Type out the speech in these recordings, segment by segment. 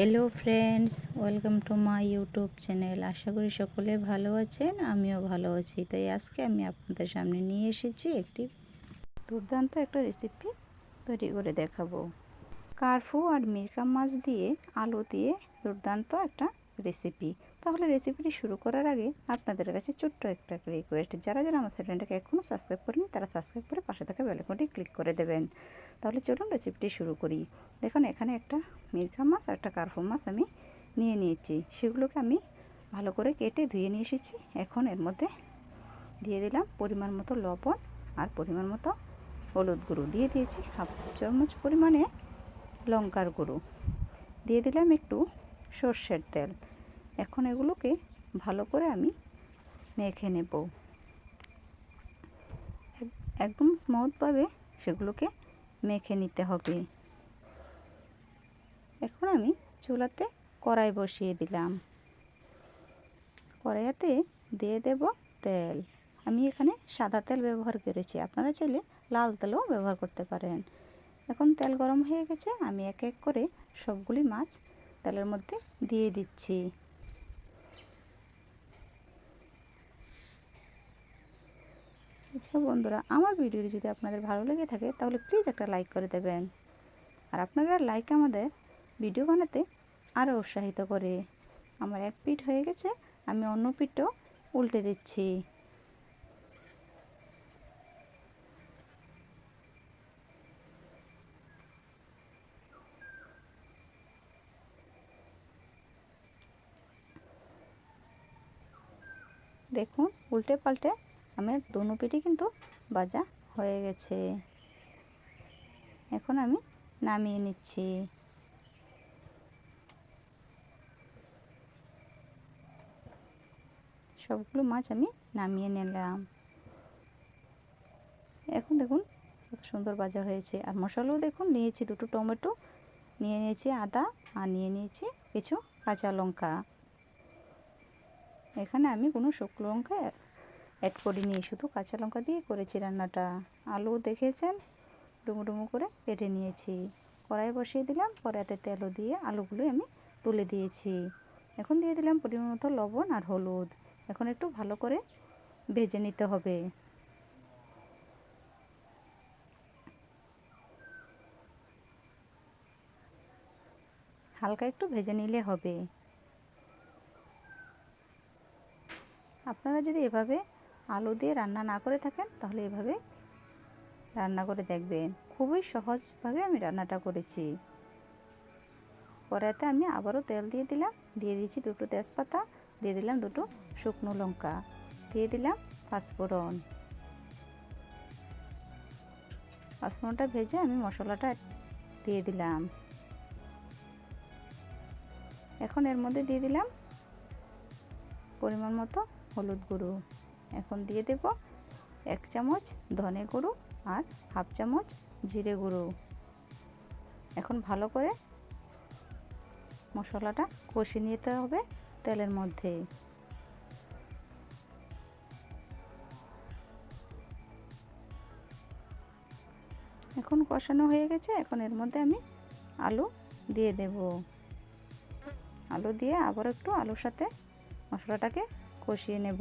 Hello friends welcome to my YouTube channel আশা করি সকলে ভালো আছেন, আমিও ভালো আছি। তাই আজকে আমি আপনাদের সামনে নিয়ে এসেছি একটি দুর্দান্ত একটা রেসিপি তৈরি করে দেখাবো। কারফু আর মিরকা মাছ দিয়ে, আলু দিয়ে দুর্দান্ত একটা রেসিপি তাহলে রেসিপিটি শুরু করার আগে আপনাদের কাছে ছোট্ট একটা রিকোয়েস্ট যারা যারা আমার চ্যানেলটাকে এখনও সাবস্ক্রাইব করেনি তারা সাবস্ক্রাইব করে পাশে থাকা বেলাকনটি ক্লিক করে দেবেন। তাহলে চলুন রেসিপিটি শুরু করি। দেখুন, এখানে একটা মিরকা মাছ আর একটা কার্ফো মাছ আমি নিয়ে নিয়েছি। সেগুলোকে আমি ভালো করে কেটে ধুয়ে নিয়ে এসেছি। এখন এর মধ্যে দিয়ে দিলাম পরিমাণ মতো লবণ আর পরিমাণ মতো হলুদ গুঁড়ো। দিয়ে দিয়েছি হাফ চামচ পরিমাণে লঙ্কার গুঁড়ো। দিয়ে দিলাম একটু সর্ষের তেল। এখন এগুলোকে ভালো করে আমি মেখে নেব। একদম স্মুথভাবে সেগুলোকে মেখে নিতে হবে। এখন আমি চুলাতে কড়াই বসিয়ে দিলাম। কড়াইয়াতে দিয়ে দেব তেল। আমি এখানে সাদা তেল ব্যবহার করেছি। আপনারা চাইলে লাল তেলও ব্যবহার করতে পারেন। এখন তেল গরম হয়ে গেছে। আমি এক এক করে সবগুলি মাছ তেলের মধ্যে দিয়ে দিচ্ছি। বন্ধুরা, আমার ভিডিওটি যদি আপনাদের ভালো লেগে থাকে, তাহলে প্লিজ একটা লাইক করে দেবেন। আর আপনারা লাইক আমাদের ভিডিও বানাতে আরও উৎসাহিত করে। আমার এক পিঠ হয়ে গেছে, আমি অন্য পিঠও উল্টে দিচ্ছি। দেখুন, উল্টে পাল্টে আমার দোনো পিঠে কিন্তু বাজা হয়ে গেছে। এখন আমি নামিয়ে নিচ্ছি। সবগুলো মাছ আমি নামিয়ে নিলাম। এখন দেখুন, কত সুন্দর ভাজা হয়েছে। আর মশলাও দেখুন, নিয়েছি দুটো টমেটো, নিয়ে নিয়েছি আদা, আর নিয়ে নিয়েছি কিছু কাঁচা লঙ্কা। এখানে আমি কোনো শুকনো লঙ্কা অ্যাড করিনি শুধু কাঁচা লঙ্কা দিয়ে করেছি রান্নাটা। আলু দেখেছেন? ডুমো ডুমো করে কেটে নিয়েছি। কড়াই বসিয়ে দিলাম কড়াইতে তেলও দিয়ে আলুগুলো আমি তুলে দিয়েছি। এখন দিয়ে দিলাম পরিমাণ মতো লবণ আর হলুদ। এখন একটু ভালো করে ভেজে নিতে হবে। হালকা একটু ভেজে নিলে হবে। আপনারা যদি এভাবে আলু দিয়ে রান্না না করে থাকেন, তাহলে এভাবে রান্না করে দেখবেন। খুবই সহজভাবে আমি রান্নাটা করেছি। কড়াইতে আমি আবারও তেল দিয়ে দিলাম, দিয়ে দিয়েছি দুটো তেজপাতা, দিয়ে দিলাম দুটো শুকনো লঙ্কা, দিয়ে দিলাম পাঁচফোড়ন। পাঁচফোড়নটা ভেজে আমি মশলাটা দিয়ে দিলাম। এখন এর মধ্যে দিয়ে দিলাম পরিমাণ মতো হলুদ গুঁড়ো। এখন দিয়ে দেব এক চামচ ধনে গুঁড়ো আর হাফ চামচ জিরে গুঁড়ো। এখন ভালো করে মশলাটা কষিয়ে নিতে হবে তেলের মধ্যে। এখন কষানো হয়ে গেছে, এখন এর মধ্যে আমি আলু দিয়ে দেব। আলু দিয়ে আবার একটু আলুর সাথে মশলাটাকে কষিয়ে নেব।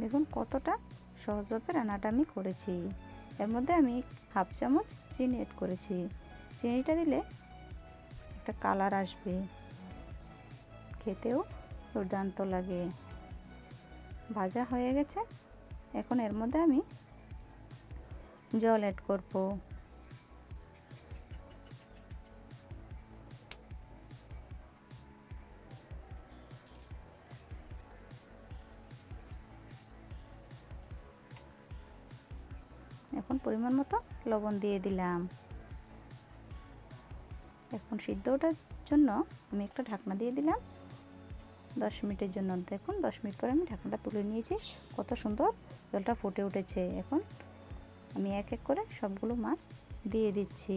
দেখুন কতটা সহজভাবে রান্নাটা আমি করেছি। এর মধ্যে আমি হাফ চামচ চিনি এড করেছি। চিনিটা দিলে একটা কালার আসবে। খেতেও দুর্দান্ত লাগে। ভাজা হয়ে গেছে। এখন এর মধ্যে আমি জল অ্যাড করব। এখন পরিমাণ মতো লবণ দিয়ে দিলাম। এখন সিদ্ধ ওঠার জন্য আমি একটা ঢাকনা দিয়ে দিলাম। দশ মিনিটের জন্য দেখুন, দশ মিনিট পরে আমি ঢাকনাটা তুলে নিয়েছি। কত সুন্দর জলটা ফুটে উঠেছে। এখন আমি এক এক করে সবগুলো মাছ দিয়ে দিচ্ছি।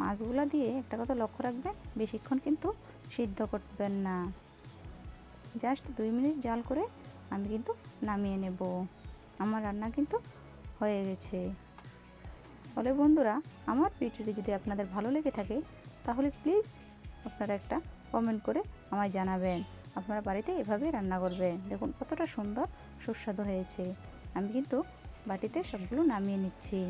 মাছগুলো দিয়ে একটা কথা লক্ষ্য রাখবেন, বেশিক্ষণ কিন্তু সিদ্ধ করবেন না। জাস্ট দুই মিনিট জাল করে আমি কিন্তু নামিয়ে নেব। আমার রান্না কিন্তু হয়ে গেছে। ফলে বন্ধুরা, আমার ভিডিওটি যদি আপনাদের ভালো লেগে থাকে, তাহলে প্লিজ আপনারা একটা কমেন্ট করে আমায় জানাবেন। আপনারা বাড়িতে এভাবে রান্না করবেন। দেখুন কতটা সুন্দর, সুস্বাদু হয়েছে। আমি কিন্তু বাটিতে সবগুলো নামিয়ে নিচ্ছি।